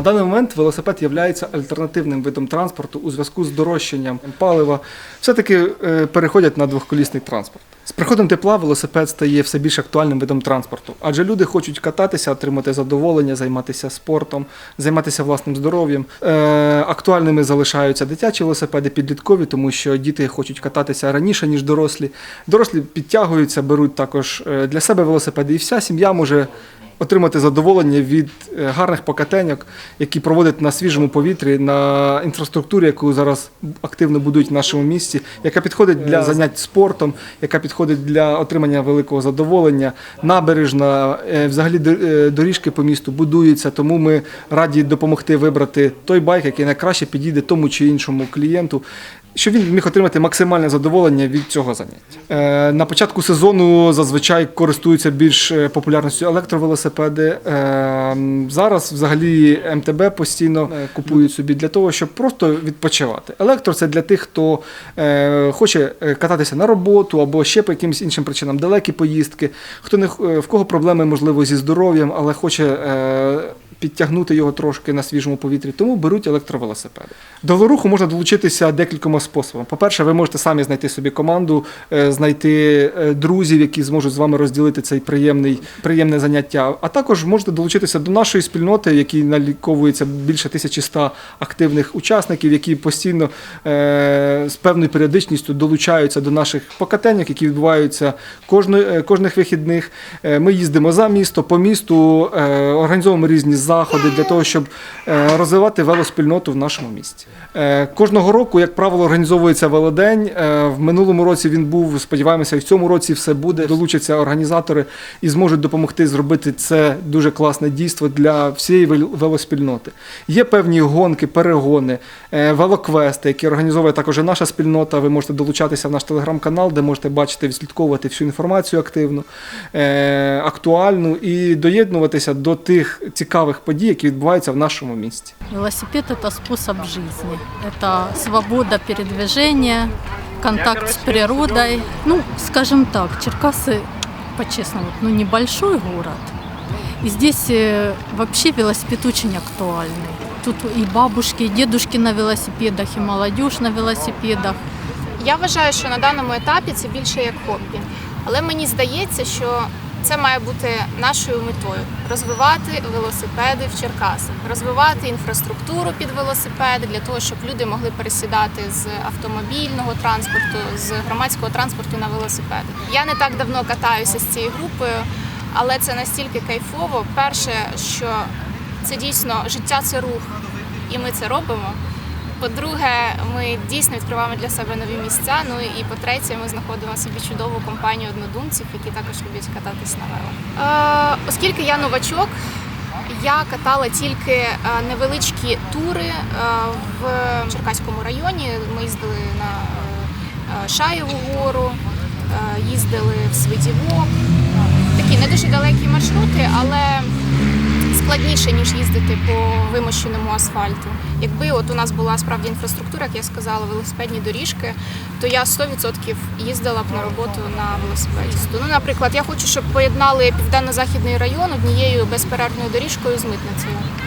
На даний момент велосипед є альтернативним видом транспорту у зв'язку з дорожчанням палива. Все-таки е, переходять на двохколісний транспорт. З приходом тепла велосипед стає все більш актуальним видом транспорту, адже люди хочуть кататися, отримати задоволення, займатися спортом, займатися власним здоров'ям. Е, актуальними залишаються дитячі велосипеди, підліткові, тому що діти хочуть кататися раніше, ніж дорослі. Дорослі підтягуються, беруть також е, для себе велосипеди, і вся сім'я може отримати задоволення від е, гарних покатеньок, які проводять на свіжому повітрі, на інфраструктурі, яку зараз активно будують в нашому місті, яка підходить для занять спортом, яка підходить для отримання великого задоволення. Набережна, е, взагалі е, доріжки по місту будуються, тому ми раді допомогти вибрати той байк, який найкраще підійде тому чи іншому клієнту. Щоб він міг отримати максимальне задоволення від цього заняття. Е, на початку сезону зазвичай користуються більш е, популярністю електровелосипеди. Е, зараз взагалі МТБ постійно купують собі для того, щоб просто відпочивати. Електро це для тих, хто хоче кататися на роботу або ще по якимось іншим причинам, далекі поїздки, хто не в кого проблеми можливо зі здоров'ям, але хоче. Підтягнути його трошки на свіжому повітрі, тому беруть електровелосипеди. До велоруху можна долучитися декількома способами. По-перше, ви можете самі знайти собі команду, е, знайти е, друзів, які зможуть з вами розділити цей приємний, приємне заняття. А також можете долучитися до нашої спільноти, якій наліковується більше 1100 активних учасників, які постійно е, з певною періодичністю долучаються до наших покатеньок, які відбуваються кожних вихідних. Ми їздимо за місто, по місту, організовуємо різні для того, щоб е, розвивати велоспільноту в нашому місті. Е, Кожного року, як правило, організовується велодень. Е, В минулому році він був. Сподіваємося, і в цьому році все буде. Долучаться організатори і зможуть допомогти зробити це дуже класне дійство для всієї велоспільноти. Є певні гонки, перегони, велоквести, які організовує також наша спільнота. Ви можете долучатися в наш телеграм-канал, де можете бачити, відслідковувати всю інформацію активну, актуальну і доєднуватися до тих цікавих подій, які відбуваються в нашому місті. Велосипед – это способ жизни. Это свобода передвижения, контакт с природой. Ну, скажем так, Черкасы, по-честному, ну, небольшой город. И здесь э, вообще велосипед очень актуальный. Тут и бабушки, и дедушки на велосипедах, и молодежь на велосипедах. Я вважаю, що на даному етапі це більше як хобі. Але мені здається, що це має бути нашою метою розвивати велосипеди в Черкасах, розвивати інфраструктуру під велосипеди для того, щоб люди могли пересідати з автомобільного транспорту, з громадського транспорту на велосипеди. Я не так давно катаюся з цією групою, але це настільки кайфово. Перше, що це дійсно життя це рух, і ми це робимо. По-друге, ми дійсно відкриваємо для себе нові місця. Ну і по-третє, ми знаходимо собі чудову компанію однодумців, які також люблять кататись на вело. Е, оскільки я новачок, я катала тільки е, невеличкі тури е, в Черкаському районі. Ми їздили на е, Шаєву гору, їздили в Свидівок. Такі не дуже далекі маршрути, але складніше, ніж їздити по вимощеному асфальту. Якби от у нас була справді інфраструктура, як я сказала, велосипедні доріжки, то я 100% їздила б на роботу на велосипеді. Ну, наприклад, я хочу, щоб поєднали південно-західний район однією безперервною доріжкою з митницею.